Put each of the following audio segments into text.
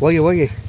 ಹೋಗಿ ಹೋಗಿ.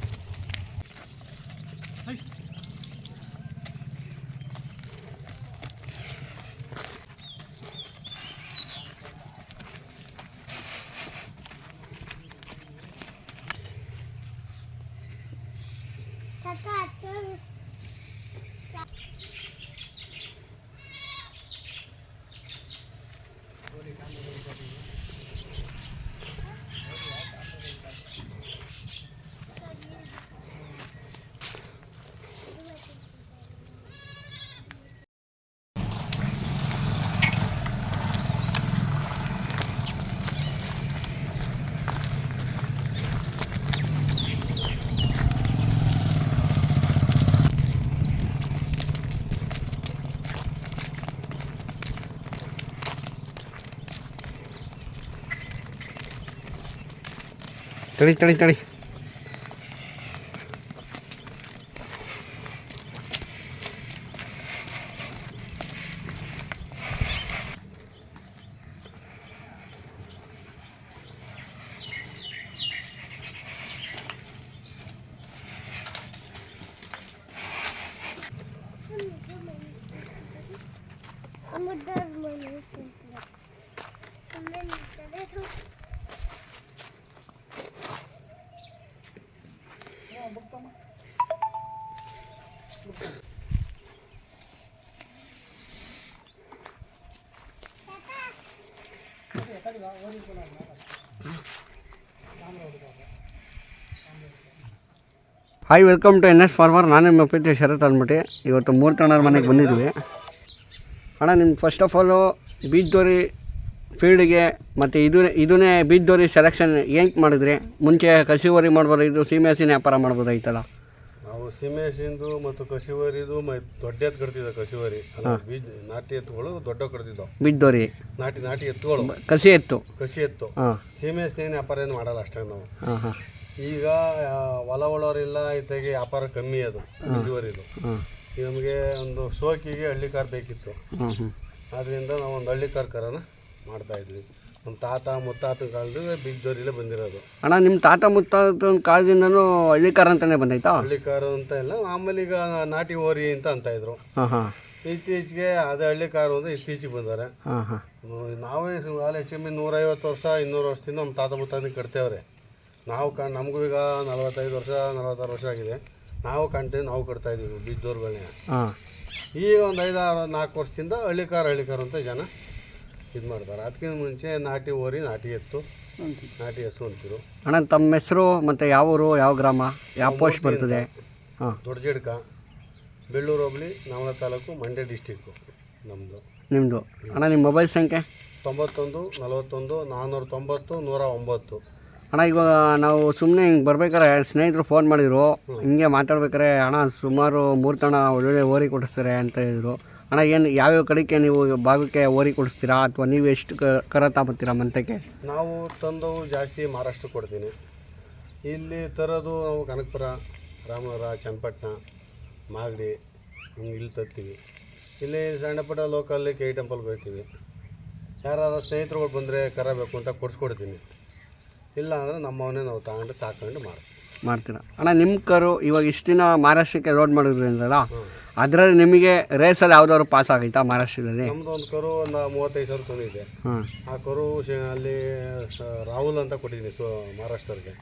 Cari, cari, cari. Amudar mano. Hi welcome to N S farmer ನಾನು ನಿಮ್ಮ ಪ್ರೀತಿ ಶರತ್ ಅಂದ್ಬಿಟ್ಟು ಇವತ್ತು ಮೂರು ತಣ್ಣರ ಮನೆಗೆ ಬಂದಿದ್ವಿ. ಅಣ್ಣ ನಿಮ್ಮ ಫಸ್ಟ್ ಆಫ್ ಆಲು ಬೀಜದೋರಿ ಫೀಲ್ಡಿಗೆ ಮತ್ತು ಇದು ಇದನ್ನೇ ಬೀಜದೋರಿ ಸೆಲೆಕ್ಷನ್ ಏನು ಮಾಡಿದ್ರಿ? ಮುಂಚೆ ಕಸಿವರಿ ಮಾಡ್ಬೋದು? ಇದು ಸೀಮೆ ಹಸಿನ ವ್ಯಾಪಾರ ಮಾಡ್ಬೋದಾಯ್ತಲ್ಲ? ನಾವು ಸಿಮೆಸಿಂದು ಮತ್ತು ಕಸಿವರಿದು ಮ- ದೊಡ್ಡ ಎತ್ತು ಕಟ್ತಿದ್ದ ಕಸಿವರಿ ಅಲ್ಲ ಬೀಜ ನಾಟಿ ಎತ್ತುಗಳು ದೊಡ್ಡ ಕಟ್ತಿದ್ದವು. ಬಿದ್ದೋರಿ. ನಾಟಿ ನಾಟಿ ಎತ್ತುಗಳು. ಕಸಿ ಎತ್ತು. ಕಸಿ ಎತ್ತು. ಸಿಮೆಸ್ನೇನು ಸೀಮೆಸಿನ ವ್ಯಾಪಾರ ಏನು ಮಾಡಲ್ಲ ಅಷ್ಟೇ ನಾವು. ಈಗ ಹೊಲ ಒಳೋರಿಲ್ಲ ಇತ್ತಾಗೆ ವ್ಯಾಪಾರ ಕಮ್ಮಿ ಅದು ಕಸಿವರಿದು ನಮಗೆ ಒಂದು ಸೋಕಿಗೆ ಹಳ್ಳಿ ಕಾರ್ ಬೇಕಿತ್ತು. ಆದ್ದರಿಂದ ನಾವು ಒಂದು ಹಳ್ಳಿ ಕಾರ್ ಕರನ ಮಾಡ್ತಾ ಇದ್ವಿ. ನಮ್ಮ ತಾತ ಮುತ್ತಾತನ ಕಾಲದಾಗ ಬೀಜದವರಿಲ್ಲೇ ಬಂದಿರೋದು. ಅಣ್ಣ ನಿಮ್ಮ ತಾತ ಮುತ್ತಾತನ ಕಾಲದಿಂದನೂ ಹಳ್ಳಿಕಾರ ಅಂತಾನೆ ಬಂದೈತಾ? ಹಳ್ಳಿ ಕಾರು ಅಂತ ಇಲ್ಲ ಆಮೇಲೆ ಈಗ ನಾಟಿ ಓರಿ ಅಂತ ಅಂತ ಇದ್ರು. ಹಾಂ ಹಾಂ. ಇತ್ತೀಚೆಗೆ ಅದೇ ಹಳ್ಳಿಕಾರ ಒಂದು ಅಂದ್ರೆ ಇತ್ತೀಚೆಗೆ ಬಂದಾರೆ. ಹಾಂ ಹಾಂ. ಹ್ಮ್, ನಾವೇ ಸುಮಾರು ಹೆಚ್ಚು ಕಮ್ಮಿ ನೂರೈವತ್ತು ವರ್ಷ ಇನ್ನೂರು ವರ್ಷದಿಂದ ನಮ್ಮ ತಾತ ಮುತ್ತಾತ ಕಟ್ತೇವ್ರೆ. ನಾವು ಕ ನಮಗೂ ಈಗ ನಲವತ್ತೈದು ವರ್ಷ ನಲವತ್ತಾರು ವರ್ಷ ಆಗಿದೆ. ನಾವು ಕಂಟಿನ್ಯೂ ನಾವು ಕಟ್ತಾ ಇದೀವಿ ಬೀಜದವ್ರುಗಳನ್ನ ಹಾಂ. ಈಗ ಒಂದು ಐದಾರು ನಾಲ್ಕು ವರ್ಷದಿಂದ ಹಳ್ಳಿಕಾರ ಹಳ್ಳಿಕಾರ ಅಂತ ಜನ. ಇದು ಮಾಡ್ತಾರೆ. ಅದಕ್ಕಿಂತ ಮುಂಚೆ ನಾಟಿ ಓರಿ ನಾಟಿ ಎತ್ತು ನಾಟಿ ಹಸು ಅಂತಿರು. ಅಣ್ಣ ತಮ್ಮ ಹೆಸರು ಮತ್ತು ಯಾವ ಊರು ಯಾವ ಗ್ರಾಮ ಯಾವ ಪೋಸ್ಟ್ ಬರ್ತದೆ? ಹಾಂ. ದೊಡ್ಡ ಜಿಡ್ಕ ಬೆಳ್ಳೂರು ಹೋಬಳಿ ನವಲ ತಾಲೂಕು ಮಂಡ್ಯ ಡಿಸ್ಟಿಕ್ಕು ನಮ್ಮದು ನಿಮ್ಮದು ಅಣ್ಣ ನಿಮ್ಮ ಮೊಬೈಲ್ ಸಂಖ್ಯೆ? ತೊಂಬತ್ತೊಂದು ನಲವತ್ತೊಂದು ನಾನ್ನೂರ ತೊಂಬತ್ತು ನೂರ ಒಂಬತ್ತು. ಅಣ್ಣ ಇವಾಗ ನಾವು ಸುಮ್ಮನೆ ಹಿಂಗೆ ಬರ್ಬೇಕಾರೆ ಸ್ನೇಹಿತರು ಫೋನ್ ಮಾಡಿದರು. ಹಿಂಗೆ ಮಾತಾಡ್ಬೇಕಾರೆ ಅಣ್ಣ ಸುಮಾರು ಮೂರು ತಣ ಒಳ್ಳೊಳ್ಳೆ ಓರಿ ಕೊಡಿಸ್ತಾರೆ ಅಂತ ಹೇಳಿದರು. ಅಣ್ಣ ಏನು ಯಾವ್ಯಾವ ಕಡೆಗೆ ನೀವು ಭಾಗಕ್ಕೆ ಓರಿ ಕೊಡಿಸ್ತೀರಾ? ಅಥವಾ ನೀವು ಎಷ್ಟು ಕ ಕರ ತಾಪತ್ತೀರಾ ಮಂತಕ್ಕೆ? ನಾವು ತಂದು ಜಾಸ್ತಿ ಮಹಾರಾಷ್ಟ್ರ ಕೊಡ್ತೀನಿ. ಇಲ್ಲಿ ತರೋದು ನಾವು ಕನಕಪುರ ರಾಮನಗರ ಚನ್ನಪಟ್ಟಣ ಮಾಗಡಿ ಹಿಂಗೆ ಇಲ್ಲಿ ತರ್ತೀವಿ. ಇಲ್ಲಿ ಸಣ್ಣಪುಟ್ಟ ಲೋಕಲ್ಲಿ ಕೆ ಟೆಂಪಲ್ಗೆ ಹೋಗ್ತೀವಿ ಯಾರು ಸ್ನೇಹಿತರುಗಳು ಬಂದರೆ ಕರ ಬೇಕು ಅಂತ ಕೊಡಿಸ್ಕೊಡ್ತೀನಿ. ಇಲ್ಲ ಅಂದರೆ ನಮ್ಮವನ್ನೇ ನಾವು ತಗೊಂಡು ಸಾಕೊಂಡು ಮಾಡ್ತೀವಿ ಮಾಡ್ತೀರಾ ಅಣ್ಣ ನಿಮ್ಮ ಕರು ಇವಾಗ ಇಷ್ಟು ದಿನ ಮಹಾರಾಷ್ಟ್ರಕ್ಕೆ ರೋಡ್ ಮಾಡಿದ್ರಿಂದಲ್ಲ ಅದರಲ್ಲಿ ನಿಮಗೆ ರೇಸಲ್ಲಿ ಯಾವ್ದಾದ್ರು ಪಾಸ್ ಆಗೈತಾ ಮಹಾರಾಷ್ಟ್ರದಲ್ಲಿ? ನಮ್ಮದು ಒಂದು ಕರು ಒಂದು ಮೂವತ್ತೈದು ಸಾವಿರ ಇದೆ ಹಾಂ. ಆ ಕರು ಶೇ- ಅಲ್ಲಿ ಸ- ರಾಹುಲ್ ಅಂತ ಕೊಟ್ಟಿದ್ದೀನಿ ಸೊ ಮಹಾರಾಷ್ಟ್ರಕ್ಕೆ.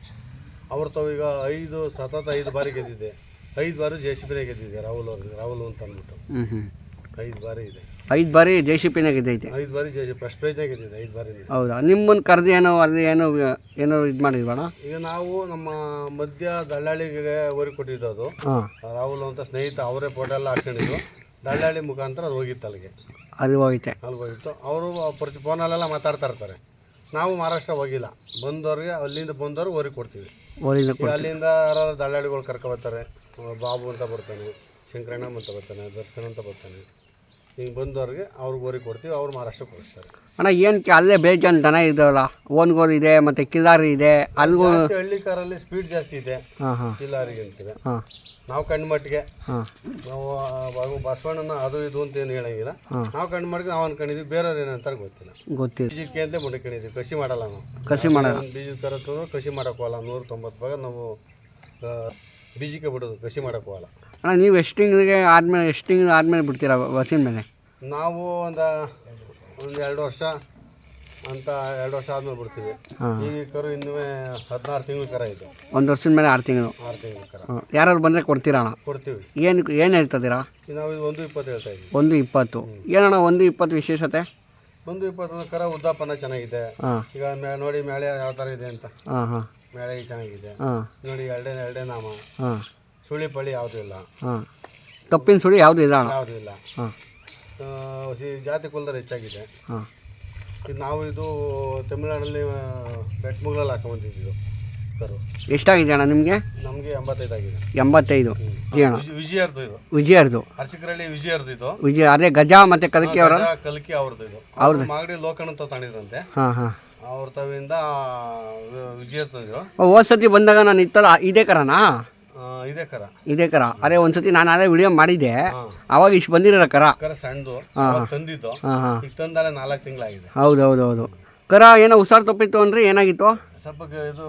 ಅವ್ರು ತಾವು ಈಗ ಐದು ಸತತ ಐದು ಬಾರಿ ಗೆದ್ದಿದೆ ಐದು ಬಾರಿ ಜೆ ಸಿ ಬಿನೇ ಗೆದ್ದಿದ್ದೆ ರಾಹುಲ್ ಅವ್ರಿಗೆ ರಾಹುಲ್ ಅಂತ ಅಂದ್ಬಿಟ್ಟು. ಹ್ಞೂ ಹ್ಞೂ ಐದು ಬಾರಿ ಇದೆ. ಐದು ಬಾರಿ ಜೆ ಸಿ ಪಿನಾಗ ಇದೈತೆ ಐದು ಬಾರಿ ಜೆ ಸಿ ಫಸ್ಟ್ ಪ್ರೈಜ್ನೇ ಆಗಿದೆ ಐದು ಬಾರಿ ಹೌದಾ? ನಿಮ್ಮನ್ನು ಕರೆದು ಏನೋ ಅಲ್ಲಿ ಏನೋ ಏನೋ ಇದು ಮಾಡಿದ್ವಣ್ಣ? ಈಗ ನಾವು ನಮ್ಮ ಮಧ್ಯ ದಳ್ಳಾಳಿಗೆ ಓರಿ ಕೊಟ್ಟಿದ್ದು ಅದು. ಹಾಂ. ರಾಹುಲ್ ಅಂತ ಸ್ನೇಹಿತ ಅವರೇ ಫೋಟೋ ಎಲ್ಲ ಹಾಕ್ಕೊಂಡಿದ್ರು ದಳ್ಳಾಳಿ ಮುಖಾಂತರ ಅದು ಹೋಗಿತ್ತು ಅಲ್ಲಿಗೆ. ಅಲ್ಲಿ ಹೋಗೈತೆ ಅಲ್ಲಿ ಹೋಗಿತ್ತು. ಅವರು ಪರಿಚಯ ಫೋನಲ್ಲೆಲ್ಲ ಮಾತಾಡ್ತಾ ಇರ್ತಾರೆ. ನಾವು ಮಹಾರಾಷ್ಟ್ರ ಹೋಗಿಲ್ಲ. ಬಂದವ್ರಿಗೆ ಅಲ್ಲಿಂದ ಬಂದವರು ಓರಿ ಕೊಡ್ತೀವಿ. ಓರಿನ ಈಗ ಅಲ್ಲಿಂದ ಯಾರು ದಳ್ಳಾಳಿಗಳು ಕರ್ಕೊ ಬರ್ತಾರೆ. ಬಾಬು ಅಂತ ಬರ್ತಾನೆ ಶಂಕರಣ್ಣ ಅಂತ ಬರ್ತಾನೆ ದರ್ಶನ್ ಅಂತ ಬರ್ತಾನೆ. ಹಿಂಗೆ ಬಂದವ್ರಿಗೆ ಅವ್ರಿಗೆ ಓರಿ ಕೊಡ್ತೀವಿ ಅವ್ರು ಮಹಾರಾಷ್ಟ್ರಕ್ಕೆ ಕೊಡಿಸ್ತಾರೆ ಅಣ್ಣ ಏನಕ್ಕೆ ಅಲ್ಲೇ ಬೇಜಾನ್ ದನ ಇದಾವಲ್ಲ ಓನ್ಗೋಲ್ ಇದೆ ಮತ್ತು ಕಿಲಾರಿ ಇದೆ ಅಲ್ಗೂ ಜಾಸ್ತಿ ಹಳ್ಳಿ ಕಾರಲ್ಲಿ ಸ್ಪೀಡ್ ಜಾಸ್ತಿ ಇದೆ ಹಾಂ ಹಾಂ. ಕಿಲ್ಲಾರಿಗೆ ಅಂತೀವಿ. ಹಾಂ. ನಾವು ಕಣ್ಣು ಮಟ್ಟಿಗೆ ಹಾಂ. ನಾವು ಬಾಬು ಬಸವಣ್ಣನ ಅದು ಇದು ಅಂತ ಏನು ಹೇಳಂಗಿಲ್ಲ. ನಾವು ಕಣ್ಣು ಮಟ್ಟಿಗೆ ನಾವು ಅನ್ಕೊಂಡಿದ್ವಿ ಬೇರೆಯವ್ರು ಏನಂತಾರೆ ಗೊತ್ತಿಲ್ಲ. ಗೊತ್ತಿಲ್ಲ. ಬೀಜಕ್ಕೆ ಅಂತ ಮುಂಡ್ಕೊಂಡಿದ್ವಿ ಕಸಿ ಮಾಡಲ್ಲ ನಾವು. ಕಸಿ ಮಾಡಲ್ಲ. ಬೀಜ ಬೀಜದ ಥರ ತಂದ್ರೆ ಕಸಿ ಮಾಡೋಕ್ಕೋಲ್ಲ ನೂರ ತೊಂಬತ್ತು ಭಾಗ ನಾವು ಬೀಜಕ್ಕೆ ಬಿಡೋದು ಕಸಿ ಮಾಡೋಕ್ಕೆ ಹೋಗಲ್ಲ. ಅಣ್ಣ ನೀವು ಎಷ್ಟು ತಿಂಗಳಿಗೆ ಆದಮೇಲೆ ಎಷ್ಟು ತಿಂಗಳು ಆದಮೇಲೆ ಬಿಡ್ತೀರಾ ಬಸ್ಸಿನ ಮೇಲೆ? ನಾವು ಒಂದು ಒಂದು ಎರಡು ವರ್ಷ ಅಂತ ಎರಡು ವರ್ಷ ಆದ್ಮೇಲೆ ಬಿಡ್ತೀವಿ. ಈಗ ಈ ಕರು ಇನ್ನೂ ಹದಿನಾರು ತಿಂಗಳು ಕರ ಇದೆ. ಒಂದು ವರ್ಷದ ಮೇಲೆ ಆರು ತಿಂಗಳು. ಆರು ತಿಂಗಳು ಕರ. ಹಾಂ. ಯಾರು ಬಂದರೆ ಕೊಡ್ತೀರಾ ಅಣ್ಣ? ಕೊಡ್ತೀವಿ. ಏನು ಏನು ಹೇಳ್ತಿದ್ದೀರಾ ನಾವು ಇದು ಒಂದು ಇಪ್ಪತ್ತು ಹೇಳ್ತಾ ಇದ್ದೀವಿ. ಒಂದು ಇಪ್ಪತ್ತು. ಏನಣ್ಣ ಒಂದು ಇಪ್ಪತ್ತು ವಿಶೇಷತೆ? ಒಂದು ಇಪ್ಪತ್ತು ಕರ ಉದ್ದಾಪನ ಚೆನ್ನಾಗಿದೆ. ಈಗ ಮೇ- ನೋಡಿ ಮೇಳೆ ಯಾವ ಥರ ಇದೆ ಅಂತ. ಹಾಂ ಹಾಂ. ಮೇಳೆ ಚೆನ್ನಾಗಿದೆ. ಹಾಂ. ನೋಡಿ ಎರಡೇ ಎರಡೇ ನಾಮ. ಹಾಂ. ಸುಳಿ ಪಳಿ ಯಾವುದೂ ಇಲ್ಲ. ಹಾಂ. ತಪ್ಪಿನ ಸುಳಿ ಯಾವುದೂ ಇಲ್ಲ ಅಣ್ಣ? ಯಾವುದೂ ಇಲ್ಲ. ಹಾಂ. ಆ, ಸಿ- ಜಾತಿ ಕುಲದರ ಹೆಚ್ಚಾಗಿದೆ. ಹಾಂ. ಇದು ನಾವು ಇದು ತಮಿಳ್ನಾಡಲ್ಲಿ ಬೆಟ್ಮುಗಳಲ್ಲಿ ಹಾಕೊಂಬಂದಿದ್ದು ಕರು. ಎಷ್ಟಾಗಿದೆ ಅಣ್ಣ ನಿಮಗೆ? ನಮಗೆ ಎಂಬತ್ತೈದು ಆಗಿದೆ. ಎಂಬತ್ತೈದು. ಜಿ ಅಣ್ಣ. ವಿಜ- ವಿಜಯರ್ದು ಇದು. ವಿಜಯರ್ದು. ಅರ್ಚಕರಳ್ಳಿ ವಿಜಯರ್ದು ಇದು. ವಿಜಯ ಅದೇ ಗಜ ಮತ್ತು ಕದಕಿ ಅವರ? ಗಜ, ಕಲ್ಕಿ ಅವ್ರದ್ದು ಇದು. ಅವ್ರು ಮಾಗಡಿ ಲೋಕಣ ಅಂತ ತಾಣಿದ್ರಂತೆ. ಹಾಂ ಹಾಂ. ಅವ್ರ ತವಿಂದ ವಿಜಯರ್ ತಂದಿದ್ರು ಹೋದ ಸತಿ ಬಂದಾಗ ನಾನು ಇತ್ತಲ್ಲ ಇದೇ ಕರನಾ? ಇದೇ ಕರ. ಇದೇ ಕರ. ಅದೇ ಒಂದ್ಸತಿ ನಾನು ಅದೇ ವಿಡಿಯೋ ಮಾಡಿದ್ದೆ. ಅವಾಗ ಇಷ್ಟು ಬಂದಿರೋ ಕರ. ಕರ ಸಣ್ಣದು. ಅವಾಗ ತಂದಿದ್ದು. ಹಾಂ ಈಗ ತಂದಾಲೆ ನಾಲ್ಕು ತಿಂಗಳಾಗಿದೆ. ಹೌದು ಹೌದು ಹೌದು ಕರ ಏನೋ ಹುಷಾರು ತಪ್ಪಿತ್ತು ಅಂದ್ರೆ ಏನಾಗಿತ್ತು? ಸ್ವಲ್ಪ ಗ- ಇದು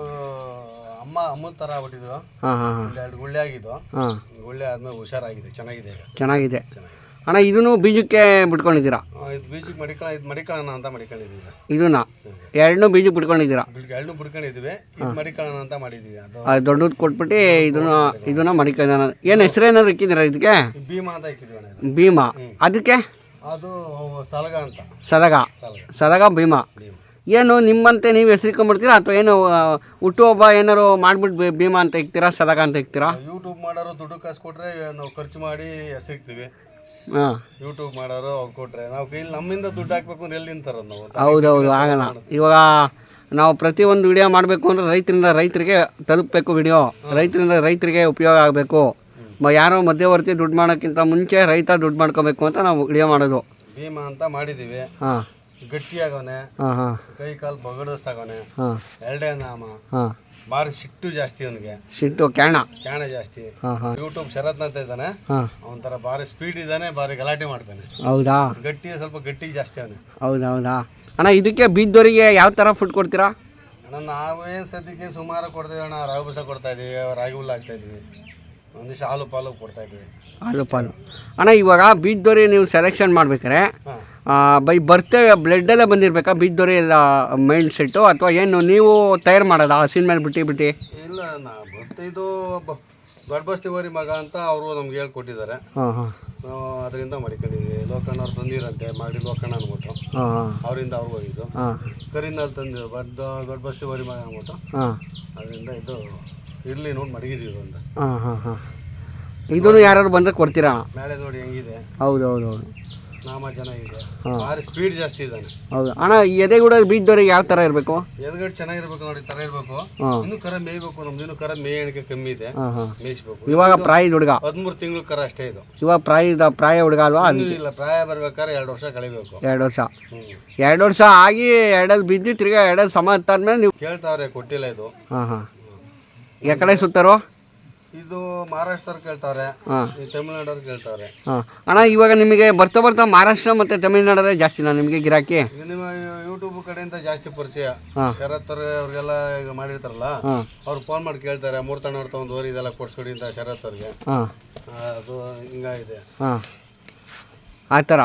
ಅಮ್ಮ ಅಮ್ಮನ ಥರ ಆಗ್ಬಿಟ್ಟಿದ್ದು. ಹಾಂ ಹಾಂ ಹಾಂ. ಎರಡು ಗುಳ್ಳೆ ಆಗಿದ್ದು. ಹಾಂ. ಗುಳ್ಳೆ ಆದ್ಮೇಲೆ ಹುಷಾರಾಗಿದೆ. ಚೆನ್ನಾಗಿದೆ ಈಗ. ಚೆನ್ನಾಗಿದೆ. ಚೆನ್ನಾಗಿದೆ. ಅಣ್ಣ ಇದನ್ನು ಬೀಜಕ್ಕೆ ಬಿಟ್ಕೊಂಡಿದ್ದೀರಾ? ಇದು ಬೀಜಕ್ಕೆ ಮಡಿಕಳ ಇದು ಮಡಿಕೊಳ್ಳೋಣ ಅಂತ ಮಡಿಕೊಂಡಿದ್ದೀವಿ ಇದನ್ನ? ಎರಡನ್ನೂ ಬೀಜಕ್ಕೆ ಬಿಟ್ಕೊಂಡಿದ್ದೀರಾ? ಬಿಡ್ ಎರಡು ಬಿಡ್ಕೊಂಡಿದ್ದೀವಿ ಇದು ಮಡಿಕಳನ ಅಂತ ಮಾಡಿದ್ದೀವಿ. ಅದು ದೊಡ್ಡದು ಕೊಟ್ಬಿಟ್ಟು ಇದನ್ನ ಇದನ್ನ ಮಡಿಕೊಂಡ ಏನು ಹೆಸರೇನಾದ್ರು ಇಕ್ಕಿದ್ದೀರಾ ಇದಕ್ಕೆ? ಭೀಮಾ ಅಂತ ಇಕ್ಕಿದ್ವಿ ಅಣ್ಣ ಇದು. ಭೀಮಾ. ಅದಕ್ಕೆ? ಅದು ಸಲಗ ಅಂತ. ಸದಗ ಸಲಗ. ಸದಗ ಭೀಮಾ. ಭೀಮ. ಏನು ನಿಮ್ಮಂತೆ ನೀವು ಹೆಸರಿಕೊಂಡ್ಬಿಡ್ತೀರಾ ಅಥವಾ ಏನು ಹುಟ್ಟು ಹುಟ್ಟುಹಬ್ಬ ಏನಾರು ಮಾಡ್ಬಿಟ್ಟು ಭೀಮಾ ಅಂತ ಇಕ್ತೀರಾ ಸದಕ ಅಂತ ಇಕ್ತೀರಾ? ಯೂಟ್ಯೂಬ್ ಮಾಡೋರು ದುಡ್ಡು ಕಾಸು ಕೊಟ್ಟರೆ ನಾವು ಖರ್ಚು ಮಾಡಿ ಹೆಸರಿಕ್ತೀವಿ ಹಾಂ. ಯೂಟ್ಯೂಬ್ ಮಾಡೋರು ಅವ್ರು ಕೊಟ್ಟರೆ ನಾವು ಇಲ್ಲಿ ನಮ್ಮಿಂದ ದುಡ್ಡು ಹಾಕ್ಬೇಕು ಅಂದ್ರೆ ಎಲ್ಲಿ ನಿಂತಾರ ನಾವು? ಹೌದೌದು ಆಗಲ್ಲ. ಇವಾಗ ನಾವು ಪ್ರತಿಯೊಂದು ವಿಡಿಯೋ ಮಾಡಬೇಕು ಅಂದರೆ ರೈತರಿಂದ ರೈತರಿಗೆ ತಲುಪಬೇಕು ವಿಡಿಯೋ. ರೈತರಿಂದ ರೈತರಿಗೆ ಉಪಯೋಗ ಆಗಬೇಕು. ಯಾರೋ ಮಧ್ಯವರ್ತಿ ದುಡ್ಡು ಮಾಡೋಕ್ಕಿಂತ ಮುಂಚೆ ರೈತ ದುಡ್ಡು ಮಾಡ್ಕೋಬೇಕು ಅಂತ ನಾವು ವಿಡಿಯೋ ಮಾಡೋದು. ಭೀಮಾ ಅಂತ ಮಾಡಿದ್ದೀವಿ. ಹಾಂ. ಗಟ್ಟಿಯಾಗವನೆ ಹಾಂ ಹಾಂ. ಕೈ ಕಾಲು ಬಗಡಸ್ತಾಗವನೆ ಹಾಂ. ಎರಡೇ ನಾಮ ಬಾರಿ ಸಿಟ್ಟು ಜಾಸ್ತಿ ಅವನಿಗೆ. ಸಿಟ್ಟು ಕ್ಯಾಣ. ಕ್ಯಾಣ ಜಾಸ್ತಿ. ಹಾಂ ಹಾಂ. ಯೂಟ್ಯೂಬ್ ಶರತ್ ಅಂತ ಇದ್ದಾನೆ. ಹಾಂ. ಬಾರಿ ಭಾರಿ ಸ್ಪೀಡ್ ಇದ್ದಾನೆ ಬಾರಿ ಗಲಾಟೆ ಮಾಡ್ತಾನೆ. ಹೌದಾ? ಗಟ್ಟಿ ಸ್ವಲ್ಪ ಗಟ್ಟಿ ಜಾಸ್ತಿ ಅವನು. ಹೌದಾ ಹೌದಾ ಅಣ್ಣ ಇದಕ್ಕೆ ಬೀದ್ದವರಿಗೆ ಯಾವ ಥರ ಫುಡ್ ಕೊಡ್ತೀರಾ? ಅಣ್ಣ ನಾವೇನು ಸದ್ಯಕ್ಕೆ ಸುಮಾರು ಕೊಡ್ತೀವಿ ಅಣ್ಣ ರಾಗಿ ಬಸ ಕೊಡ್ತಾ ಇದೀವಿ ರಾಗಿ ಹುಲ್ಲು ಹಾಕ್ತಾ ಇದೀವಿ. ಒಂದಿಷ್ಟು ಹಾಲು ಪಾಲು ಕೊಡ್ತಾ ಇದೀವಿ. ಹಾಲು ಪಾಲು ಅಣ್ಣ ಇವಾಗ ಬೀದ್ದೋರಿ ನೀವು ಸೆಲೆಕ್ಷನ್ ಮಾಡ್ಬೇಕಾರೆ ಬೈ ಬರ್ತೆ ಬ್ಲಡ್ಡಲ್ಲೇ ಬಂದಿರಬೇಕಾ? ಬೀದ್ದೋರಿ ಎಲ್ಲ ಮೈಂಡ್ ಸೆಟ್ಟು ಅಥವಾ ಏನು ನೀವು ತಯಾರು ಮಾಡೋದ? ಹಸಿನ ಮೇಲೆ ಬಿಟ್ಟು ಬಿಟ್ಟು? ಇಲ್ಲ ನಾ ಮತ್ತೆ ಇದು ಬ- ದೊಡ್ಡ ಮಗ ಅಂತ ಅವರು ನಮ್ಗೆ ಹೇಳ್ಕೊಟ್ಟಿದ್ದಾರೆ. ಹಾಂ ಹಾಂ. ನಾವು ಅದರಿಂದ ಮಡಿಕೊಂಡಿದ್ವಿ ಲೋಕಣ್ಣವ್ರು ತಂದಿರಂತೆ ಮಾಡಿ ಲೋಕಣ್ಣ ಅಂದ್ಬಿಟ್ಟು. ಅವರಿಂದ ಅವ್ರು ಹೋಗಿದ್ದು. ಹಾಂ. ಕರಿನಲ್ಲಿ ತಂದಿದ್ದು ದೊಡ್ಡ ದೊಡ್ಡ ಬಸ್ತಿ ಮಗ ಅನ್ಬಿಟ್ಟು ಹಾಂ. ಅದರಿಂದ ಅದರಿಂದ ಇದು ಇರಲಿ ನೋಡಿ ಮಡಗಿದ್ದೀವಿ ಅಂತ ಹಾಂ ಹಾಂ ಹಾಂ. ಇದನ್ನು ಯಾರು ಬಂದ್ರೆ ಕೊಡ್ತೀರಾ? ಮೇಲೆ ನೋಡಿ ಹೆಂಗಿದೆ. ಹೌದು ಹೌದು ಹೌದು ನಾಮ ಚೆನ್ನಾಗಿದೆ. ಭಾರಿ ಸ್ಪೀಡ್ ಜಾಸ್ತಿ ಇದ್ದಾನೆ. ಹೌದು. ಅಣ್ಣ ಎದೆ ಎದೆಗೂಡ ಬೀದ್ದೋರಿಗೆ ಯಾವ ಥರ ಇರಬೇಕು? ಎದುರುಗಡೆ ಚೆನ್ನಾಗಿರ್ಬೇಕು ನೋಡಿ ತರ ಇರಬೇಕು. ಇನ್ನು ಕರ ಮೇಯ್ಬೇಕು ನಮ್ದು ಇನ್ನು ಕರ ಮೇಯ ಎಣಿಕೆ ಕಮ್ಮಿ ಇದೆ. ಮೇಯಿಸ್ಬೇಕು. ಇವಾಗ ಪ್ರಾಯ ಹುಡುಗ? ಹದಿಮೂರು ತಿಂಗಳು ಕರ ಅಷ್ಟೇ ಇದು. ಇವಾಗ ಪ್ರಾಯ ಪ್ರಾಯ ಹುಡುಗ ಅಲ್ವಾ? ಇಲ್ಲ ಪ್ರಾಯ ಬರ್ಬೇಕಾದ್ರೆ ಎರಡು ವರ್ಷ ಕಳಿಬೇಕು. ಎರಡು ವರ್ಷ. ಎರಡು ವರ್ಷ ಆಗಿ ಎರಡಲ್ಲಿ ಬಿದ್ದು ತಿರ್ಗಾ ಎರಡಲ್ಲಿ ಸಮ ನೀವು ಕೇಳ್ತಾವ್ರೆ ಕೊಟ್ಟಿಲ್ಲ ಇದು. ಹಾಂ ಹಾಂ. ಯಾಕಡೆ ಸುತ್ತಾರೋ? ಇದು ಮಹಾರಾಷ್ಟ್ರ ಕೇಳ್ತಾವ್ರೆ ಈ ತಮಿಳ್ನಾಡವ್ರು ಕೇಳ್ತಾವ್ರೆ. ಹಾಂ. ಅಣ್ಣ ಇವಾಗ ನಿಮಗೆ ಬರ್ತಾ ಬರ್ತಾ ಮಹಾರಾಷ್ಟ್ರ ಮತ್ತು ತಮಿಳ್ನಾಡರೇ ಜಾಸ್ತಿನಾ ನಿಮಗೆ ಗಿರಾಕಿ? ನಿಮ್ಮ ಯೂಟ್ಯೂಬ್ ಕಡೆಯಿಂದ ಜಾಸ್ತಿ ಪರಿಚಯ. ಶರತ್ ಅವ್ರ ಅವ್ರಿಗೆಲ್ಲ ಈಗ ಮಾಡಿರ್ತಾರಲ್ಲ ಅವ್ರು ಫೋನ್ ಮಾಡಿ ಕೇಳ್ತಾರೆ ಮೂರ್ತಣ್ಣವ್ರ ತಗೊಂಡು ಓರಿ ಇದೆಲ್ಲ ಕೊಡ್ಸ್ಕೊಡಿ ಅಂತ ಶರತ್ ಅವ್ರಿಗೆ. ಹಾಂ. ಆ, ಅದು ಹಿಂಗಾಗಿದೆ. ಹಾಂ. ಆ ಥರ.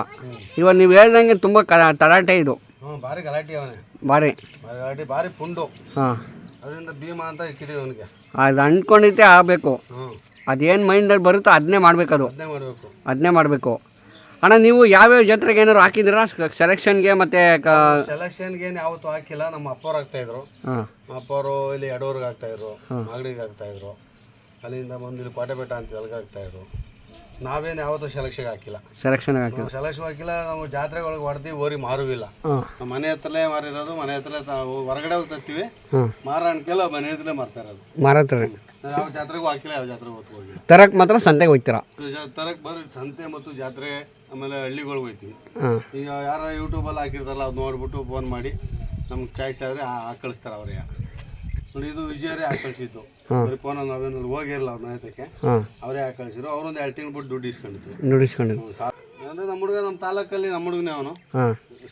ಇವಾಗ ನೀವು ಹೇಳ್ದಂಗೆ ತುಂಬ ಕ ತಲಾಟೆ ಇದು. ಹ್ಞೂ ಭಾರಿ ಗಲಾಟೆ ಅವನೇ. ಭಾರಿ. ಭಾರಿ ಗಲಾಟೆ ಭಾರಿ ಪುಂಡು. ಹಾಂ. ಅದರಿಂದ ಭೀಮಾ ಅಂತ ಇಕ್ಕಿದೀವಿ ಅವನಿಗೆ ಅದು ಅಂದ್ಕೊಂಡಿದ್ದೆ ಆಗಬೇಕು. ಹ್ಞೂ ಅದೇನು ಮೈಂಡಲ್ಲಿ ಬರುತ್ತೋ ಅದನ್ನೇ ಮಾಡಬೇಕದು. ಅದನ್ನೇ ಮಾಡಬೇಕು. ಅದನ್ನೇ ಮಾಡಬೇಕು. ಅಣ್ಣ ನೀವು ಯಾವ್ಯಾವ ಜಾತ್ರೆಗೆ ಏನಾದ್ರು ಹಾಕಿದ್ದೀರಾ? ಸೆಲೆಕ್ಷನ್ಗೆ ಮತ್ತು ಕ ಸೆಲೆಕ್ಷನ್ಗೆ ಏನು ಯಾವತ್ತೂ ಹಾಕಿಲ್ಲ. ನಮ್ಮ ಅಪ್ಪವ್ರು ಆಗ್ತಾ ಇದ್ರು. ಹಾಂ. ನಮ್ಮ ಅಪ್ಪವರು ಇಲ್ಲಿ ಎಡೂರ್ಗೆ ಆಗ್ತಾ ಇದ್ರು ಮಾಗಡಿಗೆ ಆಗ್ತಾ ಇದ್ರು. ಅಲ್ಲಿಂದ ಬಂದು ಇಲ್ಲಿ ಕೋಟೆಬೆಟ್ಟ ಅಂತ ಎಲ್ಗೆ ಆಗ್ತಾ ಇದ್ರು. ನಾವೇನು ಯಾವತ್ತೂ ಸೆಲೆಕ್ಷನ್ಗೆ ಹಾಕಿಲ್ಲ. ಸೆಲೆಕ್ಷನ್ ಹಾಕಿಲ್ಲ. ಸೆಲೆಕ್ಷನ್ ಹಾಕಿಲ್ಲ ನಾವು ಜಾತ್ರೆಗಳಿಗೆ ಹೊಡೆದು ಓರಿ ಮಾರುವಿಲ್ಲ. ನಮ್ಮ ಮನೆ ಹತ್ರಲೇ ಮಾರಿರೋದು ಮನೆ ಹತ್ರ ನಾವು ಹೊರಗಡೆ ಹೋಗಿ ತರ್ತೀವಿ. ಅನ್ಕೆಲ್ಲ ಮನೆ ಹತ್ರಲೇ ಮಾರ್ತಾ ಇರೋದು. ಮಾರತ್ತಾರೆ ಯಾವ ಜಾತ್ರೆಗೂ ಹಾಕಿಲ್ಲ ಯಾವ ಜಾತ್ರೆಗೆ ಹೋಗ್ತೀವಿ ಹೋಗಿಲ್ಲ. ತರಕ್ಕೆ ಮಾತ್ರ ಸಂತೆಗೆ ಹೋಗ್ತೀರಾ? ತರಕ್ ಬರೀ ಸಂತೆ ಮತ್ತು ಜಾತ್ರೆ ಆಮೇಲೆ ಹಳ್ಳಿಗಳಿಗೆ ಹೋಗ್ತೀವಿ. ಈಗ ಯಾರೋ ಯೂಟ್ಯೂಬಲ್ಲಿ ಹಾಕಿರ್ತಾರಲ್ಲ ಅದು ನೋಡ್ಬಿಟ್ಟು ಫೋನ್ ಮಾಡಿ ನಮ್ಗೆ ಚಾಯ್ಸ್ ಆದರೆ ಕಳಿಸ್ತಾರೆ ಅವ್ರಿಗೆ ನೋಡಿ ಇದು ವಿಜಯರೇ ಕಳ್ಸಿದ್ದು ಬರೀ ಫೋನ ನಾವೇನು ಹೋಗಿರಲ್ಲ ಅವ್ರ ಮನೆತಕ್ಕೆ ಅವರೇ ಹಾಕಿ ಕಳಿಸಿದ್ರು ಅವರೊಂದು ಎರಡು ತಿಂಗಳು ಬಿಟ್ಟು ದುಡ್ಡು ಇಸ್ಕೊಂಡಿದ್ವಿ ನುಡಿಸ್ಕೊಂಡು ಅಂದ್ರೆ ನಮ್ಮ ಹುಡುಗ ನಮ್ಮ ತಾಲೂಕಲ್ಲಿ ನಮ್ಮ ಹುಡುಗನೇ ಅವನು.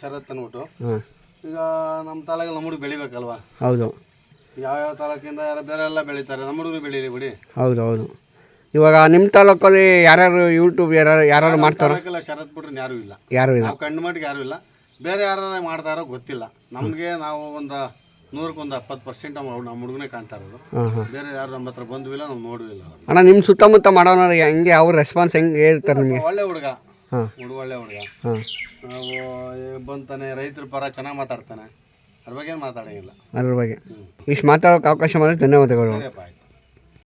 ಶರತ್ ಅಂದ್ಬಿಟ್ಟು ಹಾಂ. ಈಗ ನಮ್ಮ ತಾಲೂಕಲ್ಲಿ ನಮ್ಮ ಹುಡುಗ ಬೆಳಿಬೇಕಲ್ವಾ? ಹೌದು. ಯಾವ್ಯಾವ ತಾಲೂಕಿಂದ ಯಾರು ಬೇರೆ ಎಲ್ಲ ಬೆಳೀತಾರೆ. ನಮ್ಮ ಹುಡುಗರು ಬೆಳೀಲಿ ಬಿಡಿ. ಹೌದು ಹೌದು. ಇವಾಗ ನಿಮ್ಮ ತಾಲೂಕಲ್ಲಿ ಯಾರ್ಯಾರು ಯೂಟ್ಯೂಬ್ ಯಾರು ಯಾರು ಮಾಡ್ತಾರೋ? ಶರತ್ ಬಿಟ್ರೆ ಯಾರು ಇಲ್ಲ. ಯಾರು ಇಲ್ಲ. ನಾವು ಕಂಡು ಮಟ್ಟಿಗೆ ಯಾರು ಇಲ್ಲ. ಬೇರೆ ಯಾರು ಮಾಡ್ತಾರೋ ಗೊತ್ತಿಲ್ಲ. ನಮಗೆ ನಾವು ಒಂದು ನೂರಕ್ಕೊಂದು ಎಪ್ಪತ್ತು ಪರ್ಸೆಂಟ್ ನಮ್ಮ ನಮ್ಮ ಹುಡುಗನೇ ಕಾಣ್ತಾ ಇರೋದು. ಬೇರೆ ಯಾರು ನಮ್ಮ ಹತ್ರ ಬಂದೂ ಇಲ್ಲ ನಾವು ನೋಡುವಿಲ್ಲ ಅಣ್ಣ ನಿಮ್ಮ ಸುತ್ತಮುತ್ತ ಮಾಡೋರು ಹೆಂಗೆ ಅವ್ರ ರೆಸ್ಪಾನ್ಸ್ ಹೆಂಗೆ ಇರ್ತಾರೆ ನಿಮಗೆ? ಒಳ್ಳೆ ಹುಡುಗ. ಹುಡುಗ ಒಳ್ಳೆ ಹುಡುಗ. ನಾವು ಏ, ಬಂತಾನೆ ರೈತರ ಪರ ಚೆನ್ನಾಗಿ ಮಾತಾಡ್ತಾನೆ. ಅದ್ರ ಬಗ್ಗೆ ಏನು ಮಾತಾಡೋಂಗಿಲ್ಲ. ಅದ್ರ ಬಗ್ಗೆ. ಇಷ್ಟು ಮಾತಾಡೋಕೆ ಅವಕಾಶ ಮಾಡಿ ಧನ್ಯವಾದಗಳು.